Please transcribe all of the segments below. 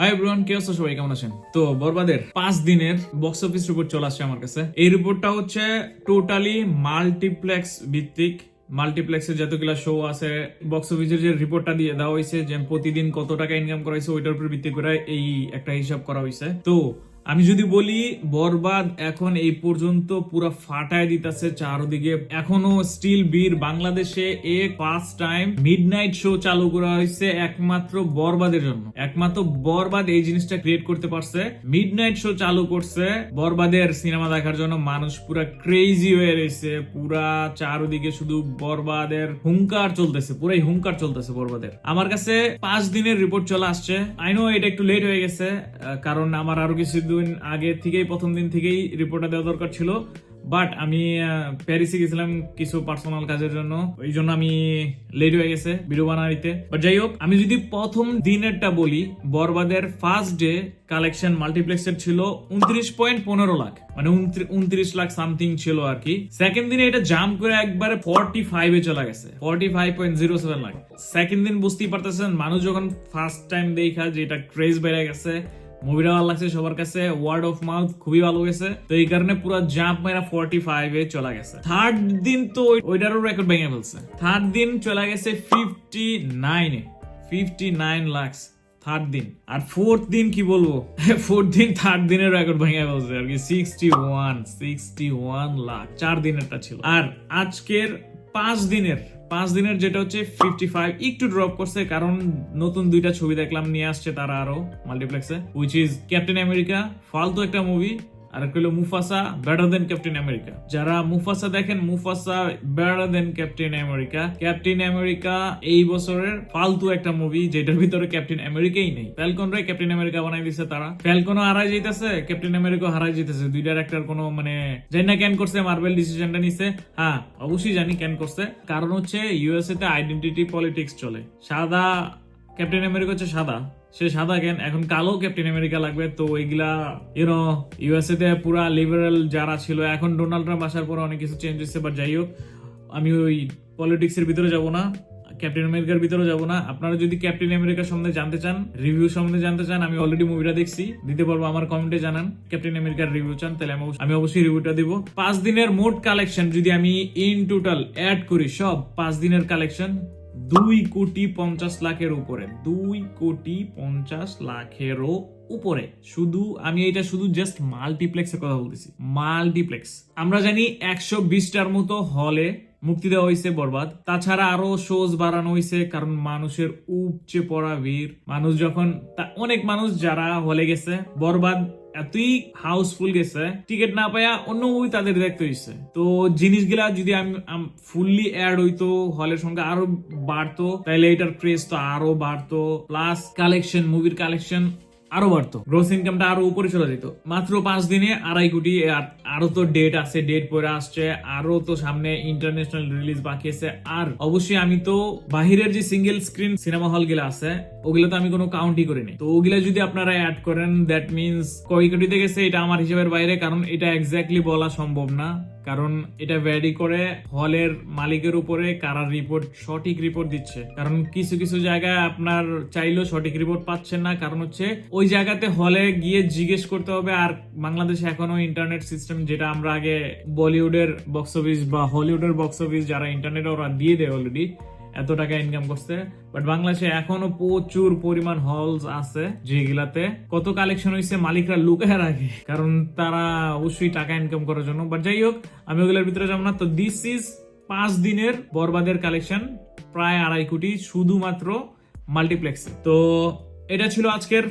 High ব্রন কে আছো সবাই? কেমন আছেন? তো বরবাদের পাঁচ দিনের বক্স অফিস রিপোর্ট চলে আসছে আমার কাছে। এই রিপোর্টটা হচ্ছে টোটালি মাল্টিপ্লেক্স ভিত্তিক। মাল্টিপ্লেক্সের যতগুলা শো আছে বক্স অফিসের যে রিপোর্টটা দিয়ে দেওয়া হয়েছে যে প্রতিদিন কত টাকা ইনকাম করা হয়েছে, ওইটার উপর ভিত্তি করে এই একটা হিসাব করা হয়েছে। তো আমি যদি বলি, বরবাদ এখন এই পর্যন্ত পুরো ফাটায় দিতেছে চারদিকে। এখনও স্টিল বীর বাংলাদেশে এ ফার্স্ট টাইম মিডনাইট শো চালু করা হয়েছে একমাত্র বরবাদের জন্য। একমাত্র বরবাদ এই জিনিসটা ক্রিয়েট করতে পারছে। মিডনাইট শো চালু করছে বরবাদের সিনেমা দেখার জন্য। মানুষ পুরা ক্রেজি হয়ে রয়েছে। পুরা চারদিকে শুধু বরবাদের হুঙ্কার চলতেছে। পুরাই হুঙ্কার চলতেছে বরবাদের। আমার কাছে পাঁচ দিনের রিপোর্ট চলে আসছে। আই নো এটা একটু লেট হয়ে গেছে কারণ আমার আরও কিছুদিন আগে থেকেই, প্রথম দিন থেকেই রিপোর্টটা দেওয়া দরকার ছিল। বাট আমি প্যারিসে গেছিলাম কিছু পার্সোনাল কাজের জন্য। ওই জন্য আমি লেট হয়ে গেছে ভিডিও বানাইতে বাট যাই হোক, আমি যদি প্রথম দিনেরটা বলি, বরবাদের ফার্স্ট ডে কালেকশন মাল্টিপ্লেক্সের ছিল উনত্রিশ পয়েন্ট পনেরো লাখ। মানে উনত্রিশ লাখ সামথিং ছিল আর কি। সেকেন্ড দিনে এটা জাম্প করে একবারে ফর্টি ফাইভে চলে গেছে। Forty five point zero seven lakh. Second দিন বুঝতেই পারতেছেন, মানুষ যখন ফার্স্ট টাইম দেখা যে এটা ক্রেজ বেড়ে গেছে মুভিটা ভালো লাগছে, সবার কাছে ওয়ার্ড অফ মাউথ খুবই ভালো গেছে তো এই কারণে পুরো জাম্প মেরা ফর্টি ফাইভ এ চলে গেছে। থার্ড দিন তো ওইটারও রেকর্ড ভেঙে ফেলছে। থার্ড দিন চলে গেছে ফিফটি নাইনে ফিফটি নাইন লাখস থার্ড দিন। আর ফোর্থ দিন কি বলব? ফোর্থ দিন থার্ড দিনের রেকর্ড ভেঙে ফেলছে আর কি। Sixty one sixty one lakh চার দিনেরটা ছিল। আর আজকের পাঁচ দিনের পাঁচ দিনের যেটা হচ্ছে ফিফটি ফাইভ একটু ড্রপ করছে, কারণ নতুন দুইটা ছবি দেখলাম, নিয়ে আসছে তারা আরও মাল্টিপ্লেক্সে উইচ ইজ ক্যাপ্টেন আমেরিকা ফালতু একটা মুভি আর একটা হলো Mufasa better than Captain America যারা মুফাসা দেখেন, Mufasa better than Captain America Captain America এই বছরের ফালতু একটা মুভি যেটার ভিতরে ক্যাপ্টেন আমেরিকাই নেই। ফ্যালকন রে ক্যাপ্টেন আমেরিকা বানাই দিছে তারা। ফ্যালকনও হারাই যাইতেছে ক্যাপ্টেন আমেরিকা হারাই যাইতেছে। দুইটার একটার কোনো মানে জানি না ক্যান করছে মার্বেল ডিসিশনটা নিছে। হ্যাঁ অবশ্যই জানি ক্যান করছে। কারণ হচ্ছে ইউএসএ তে আইডেন্টিটি পলিটিক্স চলে। সাদা ক্যাপ্টেন আমেরিকা হচ্ছে সাদা। সে সাদা কেন? এখন কালো ক্যাপ্টেন আমেরিকা লাগবে। তো এগুলা ইউনো ইউএসএ তে পুরা লিবারেল যারা ছিল, এখন ডোনাল্ড ট্রাম্প আসার পর অনেক কিছু চেঞ্জ হচ্ছে বাট যাই হোক, আমি ওই পলিটিক্স এর ভিতরে যাব না ক্যাপ্টেন আমেরিকার ভিতরে যাব না। আপনারা যদি ক্যাপ্টেন আমেরিকা সম্বন্ধে জানতে চান রিভিউ সম্বন্ধে জানতে চান, আমি অলরেডি মুভিটা দেখছি, দিতে পারব আমার কমেন্টে জানান ক্যাপ্টেন আমেরিকার রিভিউ চান, তাহলে আমি আমি অবশ্যই রিভিউটা দিব। পাঁচ দিনের মোট কালেকশন যদি আমি ইন টোটাল অ্যাড করি, সব পাঁচ দিনের কালেকশন দুই কোটি পঞ্চাশ লাখের উপরে, দুই কোটি পঞ্চাশ লাখেরও উপরে। শুধু আমি এটা শুধু জাস্ট মাল্টিপ্লেক্সের কথা বলতেছি। মাল্টিপ্লেক্স আমরা জানি একশো বিশটার মতো হলে মুক্তি দেওয়া হয়েছে বরবাদ। তাছাড়া আরও শোজ বাড়ানো হয়েছে, কারণ মানুষের উপচে পড়া ভিড়। মানুষ যখন অনেক মানুষ যারা হলে গেছে, বরবাদ এতই হাউসফুল গেছে টিকিট না পাইয়া অন্য মুভি তাদের দেখতে হয়েছে তো জিনিসগুলা যদি আমি ফুললি অ্যাড হইতো, হলের সঙ্গে আরও বাড়তো তাহলে এটার প্রেস তো আরও বাড়তো। প্লাস কালেকশন মুভির কালেকশন আরও বাড়তো। গ্রোস ইনকামটা আরও উপরে চলে যেত। মাত্র পাঁচ দিনে আড়াই কোটি আরও তো ডেট আছে ডেট পরে আসছে, আরও তো সামনে ইন্টারন্যাশনাল রিলিজ বাকি আছে। আর অবশ্যই আমি তো বাহিরের যে সিঙ্গেল স্ক্রিন সিনেমা হলগুলো আছে, ওগুলো তো আমি কোনো কাউন্টই করিনি। তো ওগুলা যদি আপনারা অ্যাড করেন দ্যাট মিনস কয় কোটিতে গেছে এটা আমার হিসাবের বাইরে, কারণ এটা এক্স্যাক্টলি বলা সম্ভব না। কারণ এটা ভ্যারি করে হলের মালিকের উপরে কারা রিপোর্ট সঠিক রিপোর্ট দিচ্ছে। কারণ কিছু কিছু জায়গায় আপনার চাইলেও সঠিক রিপোর্ট পাচ্ছেন না। কারণ হচ্ছে ওই জায়গাতে হলে গিয়ে জিজ্ঞেস করতে হবে, আর বাংলাদেশে এখনও ইন্টারনেট সিস্টেম যেটা আমরা আগে বলিউডের বক্স অফিস বা হলিউডের বক্স অফিস যারা ইন্টারনেটে ওরা দিয়ে দেয় অলরেডি এত টাকা ইনকাম করছে। বাট বাংলাদেশে এখনও প্রচুর পরিমাণ হলস আছে যেগুলাতে কত কালেকশন হয়েছে মালিকরা লুকায় রাখে, কারণ তারা অবশ্যই টাকা ইনকাম করার জন্য। বাট যাই হোক, আমি ওগুলোর ভিতরে যাব না। তো দিস ইজ পাঁচ দিনের বরবাদের কালেকশন প্রায় আড়াই কোটি, শুধুমাত্র মাল্টিপ্লেক্সে তো এটা ছিল আজকের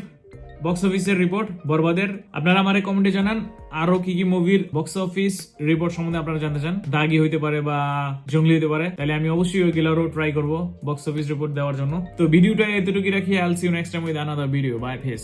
বক্স অফিসের রিপোর্ট বরবাদের। আপনারা আমার কমেন্টে জানান, আরও কি কি মুভির বক্স অফিস রিপোর্ট সম্বন্ধে আপনারা জানতে চান। দাগি হইতে পারে বা জঙ্গলি হইতে পারে, তাহলে আমি অবশ্যই ওই গেলারও ট্রাই করব বক্স অফিস রিপোর্ট দেওয়ার জন্য। তো ভিডিওটা এতটুকু রাখি I'll see next time with another video bye face